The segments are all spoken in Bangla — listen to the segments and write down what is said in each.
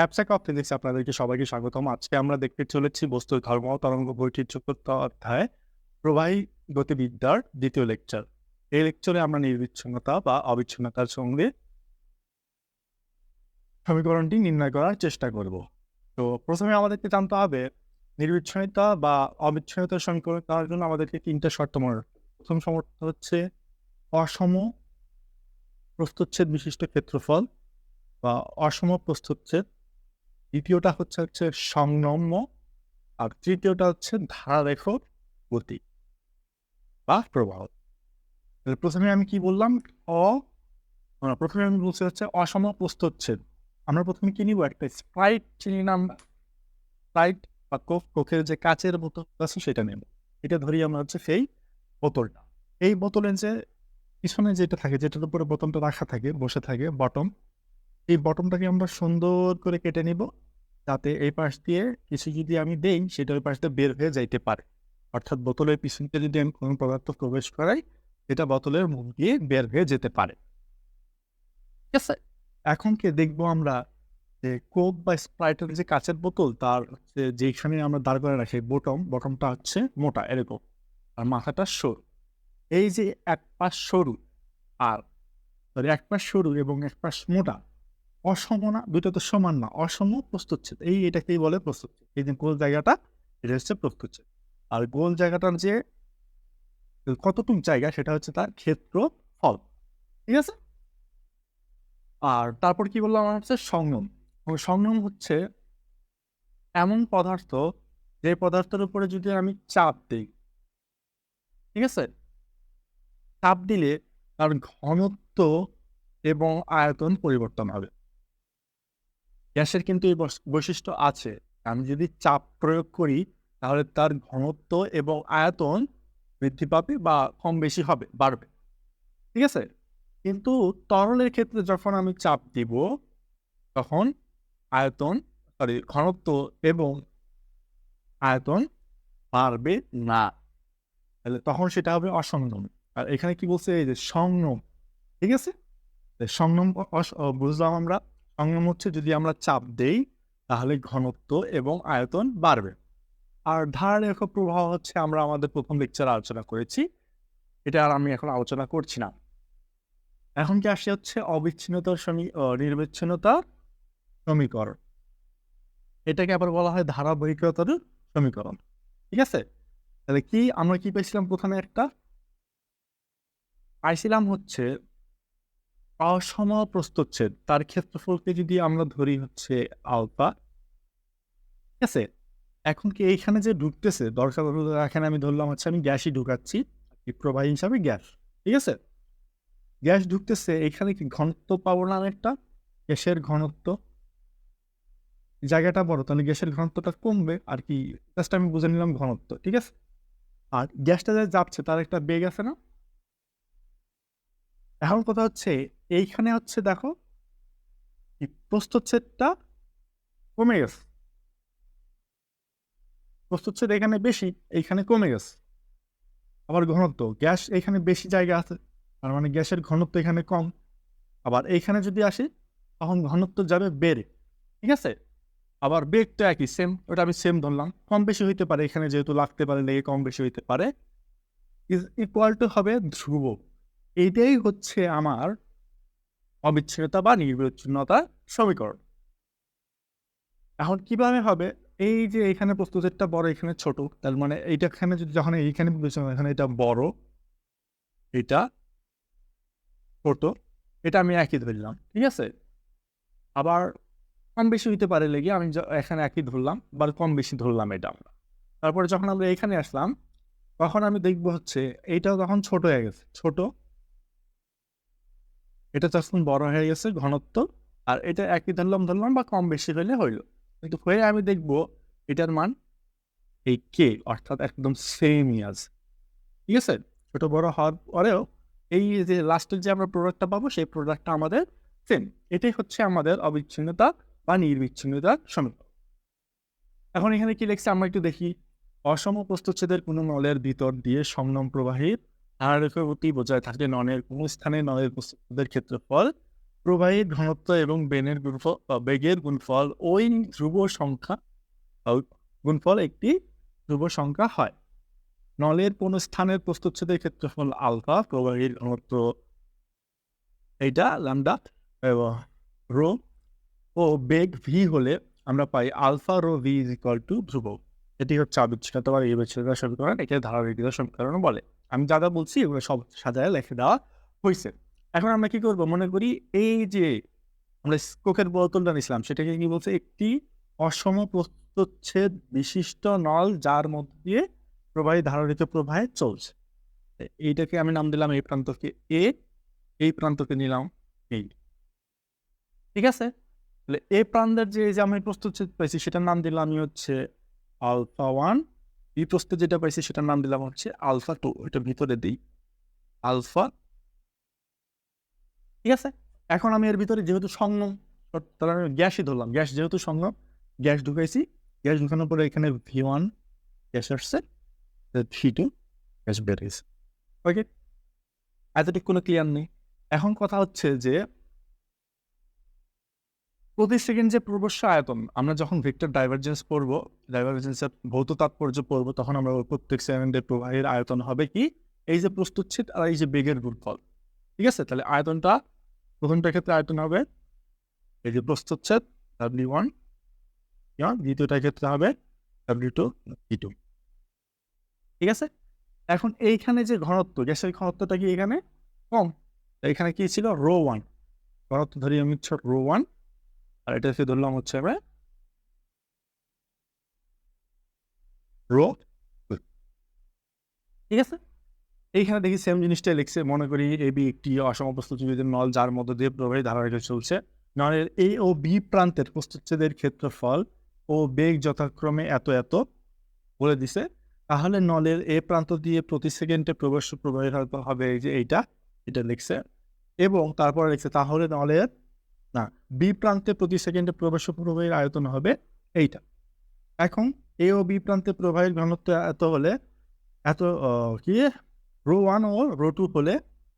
ক্যাপসাক অফ ফিজিক্স আপনাদেরকে সবাইকে স্বাগতম। আজকে আমরা দেখতে চলেছি বস্তুর ধর্ম, তরঙ্গ বইটির চতুর্থ অধ্যায়, প্রবাহী গতিবিদ্যার দ্বিতীয় লেকচার এই লেকচারে আমরা নির্বিচ্ছিন্নতা বা অবিচ্ছিন্নতার সঙ্গে সমীকরণটি নির্ণয় করার চেষ্টা করব। তো প্রথমে আমাদেরকে জানতে হবে, নির্বিচ্ছিন্নতা বা অবিচ্ছিন্নতার সমীকরণ করার জন্য আমাদেরকে তিনটা শর্ত মনে প্রথম শর্ত হচ্ছে অসম প্রস্তুচ্ছেদ বিশিষ্ট ক্ষেত্রফল বা অসম প্রস্তুচ্ছেদ দ্বিতীয়টা হচ্ছে হচ্ছে সংনম্য আর তৃতীয়টা হচ্ছে ধারারেখ গতি বা প্রবাহ। প্রথমে আমি কি বললাম? অ প্রথমে আমি বলছি হচ্ছে অসম প্রস্তুচ্ছেদ আমরা প্রথমে কি নিব? একটা স্প্রাইট চিনি নাম স্প্রাইট বা কোক, কোকের যে কাচের বোতল আছে সেটা নেব। এটা ধরি আমরা হচ্ছে সেই বোতলটা। এই বোতলের যে পিছনে যেটা থাকে, যেটার উপরে বোতলটা রাখা থাকে, বসে থাকে বটম এই বটমটাকে আমরা সুন্দর করে কেটে নিব। যাতে এই পাশ দিয়ে কিছু যদি আমি দেই, সেটা ওই পাশ দিয়ে বের হয়ে যাইতে পারে। অর্থাৎ বোতলের পিছনতে যদি আমি কোনো পদার্থ প্রবেশ করাই এটা বোতলের মুখ দিয়ে বের হয়ে যেতে পারে। ঠিক আছে? এখন কি দেখব আমরা যে কোক বা স্প্রাইটের যে কাচের বোতল, তার যেখানে আমরা দাঁড় করে রাখি বটম বটমটা হচ্ছে মোটা, এরকম। আর মাথাটা সরু। এই যে এক পাশ সরু আর এক পাশ সরু এবং এক পাশ মোটা অসম না দুটো তো সমান না। অসম প্রস্তুচ্ছেদ এই এটাকেই বলে প্রস্তুচ্ছেদ এই যে গোল জায়গাটা, এটা হচ্ছে প্রস্তুচ্ছেদ আর গোল জায়গাটার যে কতটুক জায়গা, সেটা হচ্ছে তার ক্ষেত্র ফল ঠিক আছে? আর তারপর কি বললাম আমার হচ্ছে সংযম। সংযম হচ্ছে এমন পদার্থ, যে পদার্থের উপরে যদি আমি চাপ দিই, ঠিক আছে? চাপ দিলে তার ঘনত্ব এবং আয়তন পরিবর্তন হবে। গ্যাসের কিন্তু এই বৈশিষ্ট্য আছে। আমি যদি চাপ প্রয়োগ করি, তাহলে তার ঘনত্ব এবং আয়তন বৃদ্ধি পাবে বা কম বেশি হবে, বাড়বে। ঠিক আছে? কিন্তু তরলের ক্ষেত্রে যখন আমি চাপ দিব, তখন আয়তন সরি ঘনত্ব এবং আয়তন বাড়বে না। তাহলে তখন সেটা হবে অসংগম আর এখানে কি বলছে? এই যে সংযম ঠিক আছে? ও বুঝলাম আমরা? সংযম হচ্ছে যদি আমরা চাপ দেই, তাহলে ঘনত্ব এবং আয়তন বাড়বে। আর ধারারেখ প্রবাহ হচ্ছে আমরা আমাদের প্রথম লেকচারে আলোচনা করেছি। এটা আর আমি এখন আলোচনা করছি না। এখন কি আসে হচ্ছে ও নির্বিচ্ছিন্নতা সমীকরণ। এটাকে আবার বলা হয় ধারাবাহিকতার সমীকরণ। ঠিক আছে? তাহলে কি আমরা কি পেয়েছিলাম প্রথমে একটা? পাইছিলাম হচ্ছে অসম প্রস্তুচ্ছেদ তার ক্ষেত্রফলকে যদি আমরা ধরি হচ্ছে আলফা, ঠিক আছে? এখন কি এইখানে যে ঢুকতেছে, দরকার এখানে আমি ধরলাম হচ্ছে আমি গ্যাসই ঢুকাচ্ছি প্রবাহী হিসাবে গ্যাস, ঠিক আছে? গ্যাস ঢুকতেছে এখানে কি ঘনত্ব পাবো না একটা গ্যাসের ঘনত্ব। জায়গাটা বড়, তাহলে গ্যাসের ঘনত্বটা কমবে, আর কি জাস্ট আমি বুঝে নিলাম ঘনত্ব, ঠিক আছে? আর গ্যাসটা যা যাচ্ছে, তার একটা বেগ আছে না? এখন কথা হচ্ছে এইখানে হচ্ছে দেখো প্রস্তুচ্ছেদটা কমে গেছে। প্রস্তুচ্ছেদ এখানে বেশি, এইখানে কমে গেছে। আবার ঘনত্ব, গ্যাস এখানে বেশি জায়গা আছে, তার মানে গ্যাসের ঘনত্ব এখানে কম। আবার এইখানে যদি আসি, তখন ঘনত্ব যাবে বেড়ে, ঠিক আছে? আবার বেগ তো একই সেম ওটা আমি সেম ধরলাম। কম বেশি হইতে পারে, এখানে যেহেতু লাগতে পারে, লেগে কম বেশি হইতে পারে। ইজ ইকুয়াল টু হবে ধ্রুব এইটাই হচ্ছে আমার অবিচ্ছিন্নতা বা নির্বিচ্ছিন্নতা সমীকরণ। এখন কীভাবে হবে? এই যে এখানে প্রস্তুতেরটা বড়, এখানে ছোট, তার মানে এইটা এখানে যদি যখন এইখানে বিবেচনা এখানে এটা বড়, এটা ছোট, এটা আমি একই ধরলাম ঠিক আছে? আবার কম বেশি হইতে পারে লেগে আমি এখানে একই ধরলাম, বা কম বেশি ধরলাম এটা আমরা। তারপরে যখন আমরা এখানে আসলাম, তখন আমি দেখব হচ্ছে এইটাও তখন ছোট হয়ে গেছে, ছোট এটা তখন বড় হয়ে গেছে ঘনত্ব, আর এটা একই ধরলাম ধরলাম বা কম বেশি হলে হইল। কিন্তু হয়ে আমি দেখব এটার মান এই কে অর্থাৎ একদম সেমই আছে ঠিক আছে? ছোট বড় হওয়ার পরেও এই যে লাস্টের যে আমরা প্রোডাক্টটা পাবো, সেই প্রোডাক্টটা আমাদের সেম এটাই হচ্ছে আমাদের অবিচ্ছিন্নতা বা নির্বিচ্ছিন্নতার সমীকরণ। এখন এখানে কি লিখছে? আমরা একটু দেখি। অসম প্রস্তুচ্ছেদের কোনো নলের ভিতর দিয়ে সংনম প্রবাহীর ধারারেখা গতি বোঝায় থাকে ননের কোনো স্থানে নলের প্রস্তুচ্ছেদের ক্ষেত্রফল, প্রবাহীর ঘনত্ব এবং বেনের গুণফল বেগের গুণফল। ওই ধ্রুব সংখ্যা গুণফল একটি ধ্রুব সংখ্যা হয়। নলের কোন স্থানের প্রস্তুচ্ছেদের ক্ষেত্রফল আলফা, প্রবাহীর ঘনত্ব এইটা, ল্যামডা এবং রো। ও বেগ ভি হলে আমরা পাই alpha rho V is equal to ধ্রুব এটি হচ্ছে আবিচ্ছিন্নতা বা এই বিচ্ছিন্নতা সমীকরণ। একে ধারাবাহিকতা সমীকরণ বলে। আমি যা যা বলছি এগুলো সব সাজায় লেখে দেওয়া হয়েছে। এখন আমরা কি করব? মনে করি এই যে আমরা কোকের বোতলটা নিছিলাম সেটাকে কি বলছে? একটি অসম প্রস্তুচ্ছেদ বিশিষ্ট নল যার মধ্যে দিয়ে প্রবাহী ধারানিত প্রবাহে চলছে। এইটাকে আমি নাম দিলাম এই প্রান্তকে এ এই প্রান্তকে নিলাম এই ঠিক আছে? তাহলে এ প্রান্তের যে যে আমি প্রস্তুচ্ছেদ পাইছি, সেটার নাম দিলাম আমি হচ্ছে আলফা ওয়ান। প্রস্তুত যেটা পাইছি সেটার নাম দিলাম হচ্ছে আলফা টু, ওইটা ভিতরে দিই। আলফা। ঠিক আছে? এখন আমি এর ভিতরে যেহেতু সংগম তাহলে আমি গ্যাসই ধরলাম। গ্যাস যেহেতু সংগম গ্যাস ঢুকাইছি। গ্যাস ঢুকানোর পরে এখানে ভি ওয়ান গ্যাস আসছে। ভি টু গ্যাস বেরিয়েছে ওকে এতটুকু কোনো ক্লিয়ার নেই। এখন কথা হচ্ছে যে প্রতি সেকেন্ড যে প্রবশ্য আয়তন, আমরা যখন ভেক্টর ডাইভারজেন্স পড়ব ডাইভারজেন্সের ভৌত তাৎপর্য পড়ব, তখন আমরা প্রত্যেক সেকেন্ডের প্রবাহের আয়তন হবে কি? এই যে প্রস্তুচ্ছেদ আর এই যে বেগের গুণফল ঠিক আছে? তাহলে আয়তনটা প্রথমটার ক্ষেত্রে আয়তন হবে এই যে প্রস্তুচ্ছেদ ডাব্লিউ ওয়ান দ্বিতীয়টার ক্ষেত্রে হবে ডাব্লিউ টু ই টু ঠিক আছে? এখন এইখানে যে ঘনত্ব, গ্যাসের ঘনত্বটা কি এখানে? কম। এখানে কি ছিল? Rho one. ঘনত্ব ধরি আমি রো ওয়ান। আর এটাকে ধরলাম হচ্ছে আমরা রো ঠিক আছে? এইখানে দেখি সেম জিনিসটা লিখছে। মনে করি এ বি একটি অসমপ্রস্তুতিবিদের নল যার মধ্য দিয়ে প্রবাহী ধারাবাহিক চলছে। নলের এ ও বি প্রান্তের প্রস্তুচ্ছেদের ক্ষেত্রফল ও বেগ যথাক্রমে এত এত বলে দিছে। তাহলে নলের এ প্রান্ত দিয়ে প্রতি সেকেন্ডে প্রবেশ প্রবাহের হার হবে এই যে এইটা এটা লিখছে। এবং তারপরে লিখছে তাহলে নলের না বি প্রান্তে প্রতি সেকেন্ডে প্রবেশ প্রবাহের আয়তন হবে এইটা। এখন এ ও বি প্রান্তে প্রবাহের ঘনত্ব এত হলে, এত কি? রো ওয়ান ও রো টু হলে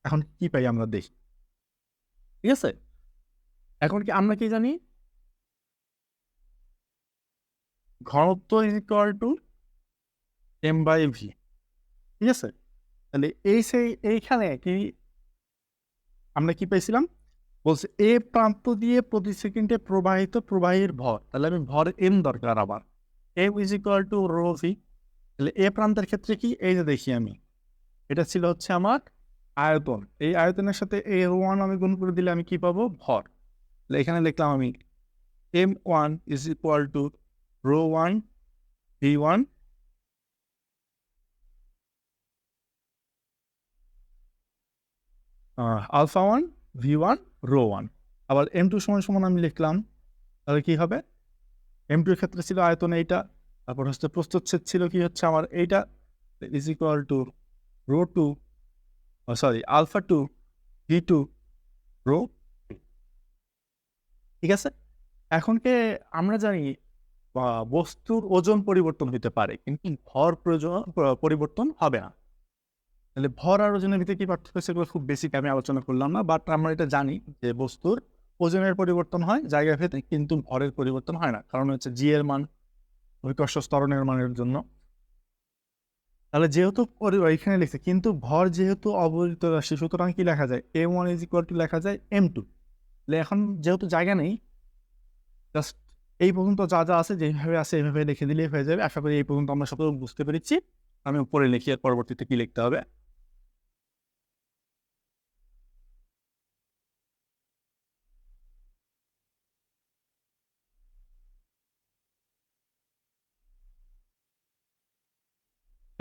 এখন কি পাই আমরা দেখি। ঠিক আছে? এখন কি আমরা কি জানি? ঘনত্ব equal to M by V ঠিক আছে? তাহলে এই সেই, এইখানে কি আমরা কি পাইছিলাম? বলছে, এ প্রান্ত দিয়ে প্রতি সেকেন্ডে প্রবাহিত প্রবাহীর ভর। তাহলে আমি ভর এম দরকার আবার M is equal to rho V তাহলে এ প্রান্তের ক্ষেত্রে কি? এই যে দেখি আমি। এটা ছিল হচ্ছে আমার আয়তন। এই আয়তনের সাথে এ ওয়ান আমি গুণ করে দিলে আমি কি পাবো? ভর। তাহলে এখানে লিখলাম আমি M one is equal to rho one V one alpha one V one rho one আবার এম টু সমান সমান আমি লিখলাম, তাহলে কি হবে? এম টুর ক্ষেত্রে ছিল আয়তন এইটা, তারপর হচ্ছে প্রস্তুচ্ছেদ ছিল কি হচ্ছে আমার এইটা? Is equal to rho two sorry alpha two V two rho ঠিক আছে? এখনকে আমরা জানি বস্তুর ওজন পরিবর্তন হতে পারে, কিন্তু ভর প্রয়োজন, পরিবর্তন হবে না। তাহলে ভর আর ওজনের ভিতরে কি পার্থক্য সেগুলো খুব বেসিক আমি আলোচনা করলাম না বাট আমরা এটা জানি যে বস্তুর ওজনের পরিবর্তন হয় জায়গা ভেদে কিন্তু ভরের পরিবর্তন হয় না। কারণ হচ্ছে জি এর মান ঐকর্ষ স্তরণের মানের জন্য। তাহলে যেহেতু এখানে লিখছে, কিন্তু ভর যেহেতু অবহিত রাশি, সুতরাং কি লেখা যায়? M one is equal to লেখা যায় এম টু এখন যেহেতু জায়গা নেই জাস্ট এই পর্যন্ত যা যা আছে, যেভাবে আছে এইভাবে লিখে দিলেই হয়ে যাবে। আশা করি এই পর্যন্ত আমরা সব বুঝতে পেরেছি। আমি উপরে লিখি আর পরবর্তীতে কি লিখতে হবে?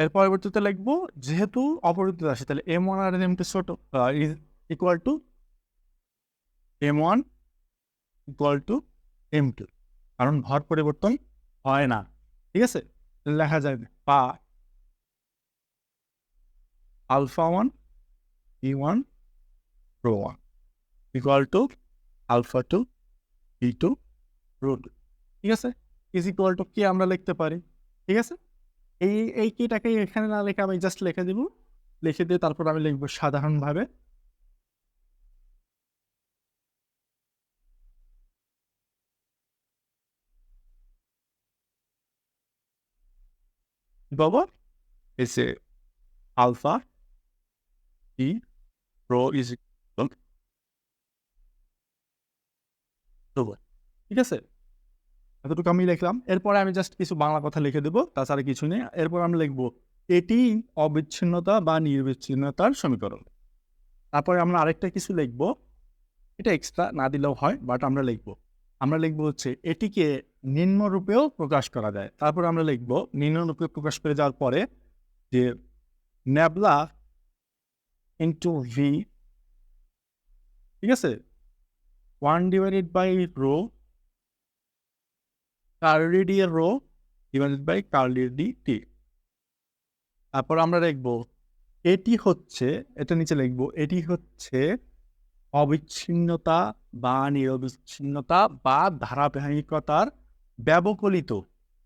এর পরবর্তীতে লিখব, যেহেতু অপরিচিত রাশি তাহলে এম ওয়ান আর এম টু ছোট is equal to M one equal to M two কারণ ভর পরিবর্তন হয় না, ঠিক আছে? লেখা যাবে পা alpha one E one rho one equal to alpha two E two rho two ঠিক আছে? ইজ ইকুয়াল টু কি আমরা লিখতে পারি, ঠিক আছে? এই এই কিটাকে এখানে না লেখে আমি জাস্ট লিখে দেব। লিখে দিয়ে তারপর আমি লিখব সাধারণভাবে। বাবা is a alpha e ঠিক আছে? এতটুকু আমি লিখলাম। এরপরে আমি জাস্ট কিছু বাংলা কথা লিখে দেবো, তাছাড়া কিছু নেই। এরপর আমি লিখব, এটি অবিচ্ছিন্নতা বা নির্বিচ্ছিন্নতার সমীকরণ। তারপরে আমরা আরেকটা কিছু লিখব, এটা এক্সট্রা না দিলেও হয় বাট আমরা লিখব। আমরা লিখব হচ্ছে, এটিকে নিম্নরূপেও প্রকাশ করা যায়। তারপর আমরা লিখব, নিম্নরূপে প্রকাশ করে যাওয়ার পরে যে ন্যাবলা ইন্টু ভি ঠিক আছে? One divided by rho curly D এর rho divided by curly D T তারপর আমরা লিখব এটি হচ্ছে, এটা নিচে লিখব, এটি হচ্ছে অবিচ্ছিন্নতা বা নিরবিচ্ছিন্নতা বা ধারাবাহিকতার ব্যবকলিত।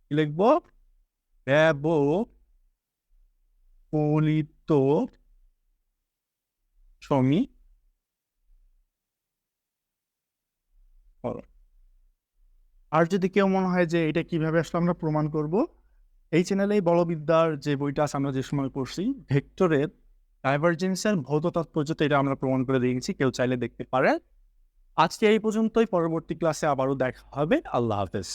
কি লিখব? ব্যবকলিত সমী আর যদি কেউ মনে হয় যে এটা কীভাবে আসলে আমরা প্রমাণ করব, এই চ্যানেলেই বলবিদ্যার যে বইটা আছে আমরা যে সময় পড়ছি, ভেক্টরের ডাইভারজেন্সের ভৌত তাৎপর্যতে এটা আমরা প্রমাণ করে দিয়েছি, কেউ চাইলে দেখতে পারে আজকে এই পর্যন্তই, পরবর্তী ক্লাসে আবারও দেখা হবে। আল্লাহ হাফেজ।